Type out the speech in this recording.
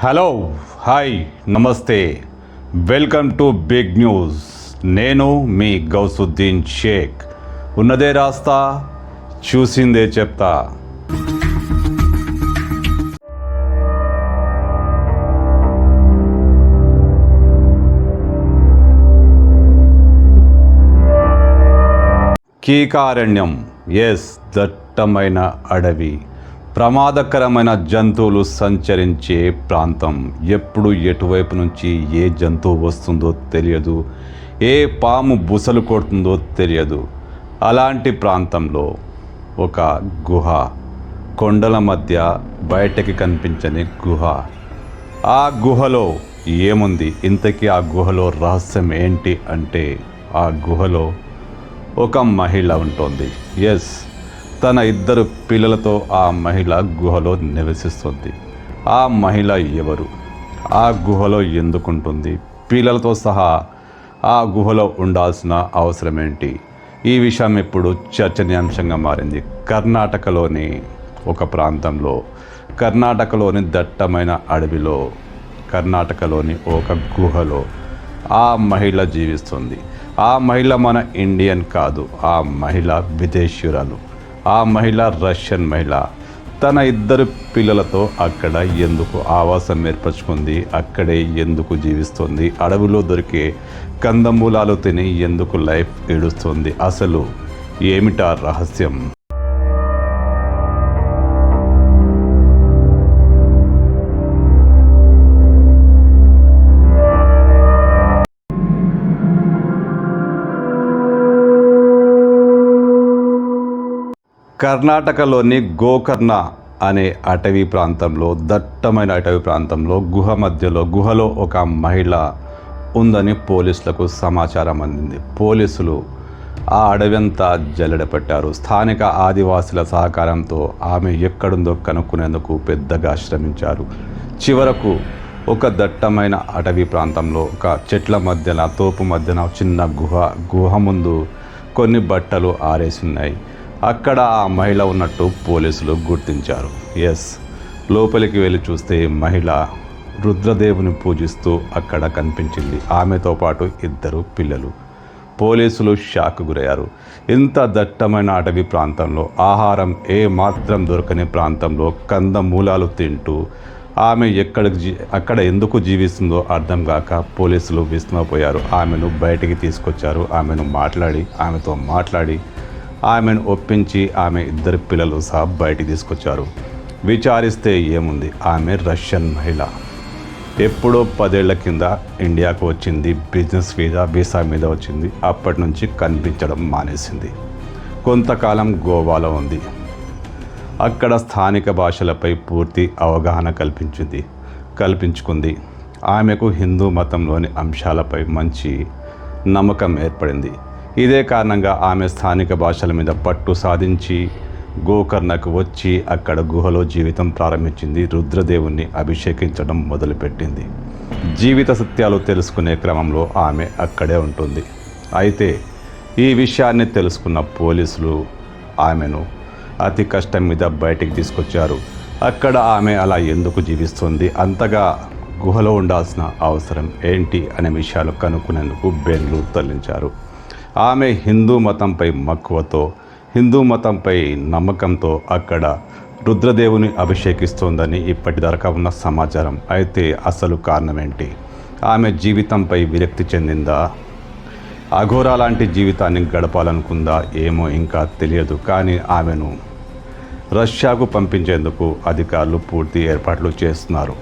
Hello hi namaste. Welcome to big news. నేను మీ గౌసుద్దీన్ షేక్. ఉన్నదే రాస్తా చూసిందే చెప్తా. కీకారణ్యం ఎస్ దట్టమైన అడవి. ప్రమాదకరమైన జంతువులు సంచరించే ప్రాంతం. ఎప్పుడు ఎటువైపు నుంచి ఏ జంతువు వస్తుందో తెలియదు. ఏ పాము బుసలు కొడుతుందో తెలియదు. అలాంటి ప్రాంతంలో ఒక గుహ. కొండల మధ్య బయటకి కనిపించని గుహ. ఆ గుహలో ఏముంది? ఇంతకీ ఆ గుహలో రహస్యం ఏంటి అంటే ఆ గుహలో ఒక మహిళ ఉంటుంది. ఎస్ తన ఇద్దరు పిల్లలతో ఆ మహిళ గుహలో నివసిస్తుంది. ఆ మహిళ ఎవరు? ఆ గుహలో ఎందుకుంటుంది? పిల్లలతో సహా ఆ గుహలో ఉండాల్సిన అవసరం ఏంటి ఈ విషయం ఇప్పుడు చర్చనీయాంశంగా మారింది. కర్ణాటకలోని ఒక ప్రాంతంలో కర్ణాటకలోని దట్టమైన అడవిలో కర్ణాటకలోని ఒక గుహలో ఆ మహిళ జీవిస్తుంది. ఆ మహిళ మన ఇండియన్ కాదు ఆ మహిళ విదేశీయురాలు. ఆ మహిళ రష్యన్ మహిళ. తన ఇద్దరు పిల్లలతో అక్కడ ఎందుకు ఆవాసం ఏర్పరచుకుంది? అక్కడే ఎందుకు జీవిస్తుంది? అడవిలో దొరికే కందమూలాలు తిని ఎందుకు లైఫ్ ఏడుస్తుంది? అసలు ఏమిటా రహస్యం? కర్ణాటకలోని గోకర్ణ అనే అటవీ ప్రాంతంలో దట్టమైన అటవీ ప్రాంతంలో గుహ మధ్యలో గుహలో ఒక మహిళ ఉందని పోలీసులకు సమాచారం అందింది. పోలీసులు ఆ అడవి అంతా జల్లెడపెట్టారు స్థానిక ఆదివాసుల సహకారంతో ఆమె ఎక్కడుందో కనుక్కునేందుకు పెద్దగా శ్రమించారు. చివరకు ఒక దట్టమైన అటవీ ప్రాంతంలో ఒక చెట్ల మధ్యన తోపు మధ్యన చిన్న గుహ గుహ ముందు కొన్ని బట్టలు ఆరేసి ఉన్నాయి అక్కడ ఆ మహిళ ఉన్నట్టు పోలీసులు గుర్తించారు. ఎస్. లోపలికి వెళ్ళి చూస్తే మహిళ రుద్రదేవుని పూజిస్తూ అక్కడ కనిపించింది. ఆమెతో పాటు ఇద్దరు పిల్లలు. పోలీసులు షాక్ గురయ్యారు. ఇంత దట్టమైన అటవీ ప్రాంతంలో ఆహారం ఏ మాత్రం దొరకని ప్రాంతంలో కందమూలాలు తింటూ ఆమె ఎక్కడికి జీ అక్కడ ఎందుకు జీవిస్తుందో అర్థం కాక పోలీసులు విస్మపోయారు ఆమెను బయటికి తీసుకొచ్చారు. ఆమెను మాట్లాడి ఆమెతో మాట్లాడి ఆమెను ఒప్పించి ఆమె ఇద్దరు పిల్లలు సహా బయటికి తీసుకొచ్చారు. విచారిస్తే ఏముంది? ఆమె రష్యన్ మహిళ. ఎప్పుడో పదేళ్ళ కింద ఇండియాకు వచ్చింది బిజినెస్ వీసా వీసా మీద వచ్చింది. అప్పటి నుంచి కనిపించడం మానేసింది. కొంతకాలం గోవాలో ఉంది. అక్కడ స్థానిక భాషలపై పూర్తి అవగాహన కల్పించింది కల్పించుకుంది. ఆమెకు హిందూ మతంలోని అంశాలపై మంచి నమ్మకం ఏర్పడింది. ఇదే కారణంగా ఆమె స్థానిక భాషల మీద పట్టు సాధించి గోకర్ణకు వచ్చి అక్కడ గుహలో జీవితం ప్రారంభించింది రుద్రదేవుణ్ణి అభిషేకించడం మొదలుపెట్టింది. జీవిత సత్యాలు తెలుసుకునే క్రమంలో ఆమె అక్కడే ఉంటుంది. అయితే ఈ విషయాన్ని తెలుసుకున్న పోలీసులు ఆమెను అతి కష్టం మీద బయటికి తీసుకొచ్చారు. అక్కడ ఆమె అలా ఎందుకు జీవిస్తుంది అంతగా గుహలో ఉండాల్సిన అవసరం ఏంటి అనే విషయాలు కనుక్కునేందుకు బెంగళూరు తరలించారు. ఆమె హిందూ మతంపై మక్కువతో హిందూ మతంపై నమ్మకంతో అక్కడ రుద్రదేవుని అభిషేకిస్తోందని ఇప్పటిదాకా ఉన్న సమాచారం. అయితే అసలు కారణమేంటి? ఆమె జీవితంపై విరక్తి చెందిందా? అఘోరా లాంటి జీవితాన్ని గడపాలనుకుందా ఏమో ఇంకా తెలియదు కానీ ఆమెను రష్యాకు పంపించేందుకు అధికారులు పూర్తి ఏర్పాట్లు చేస్తున్నారు.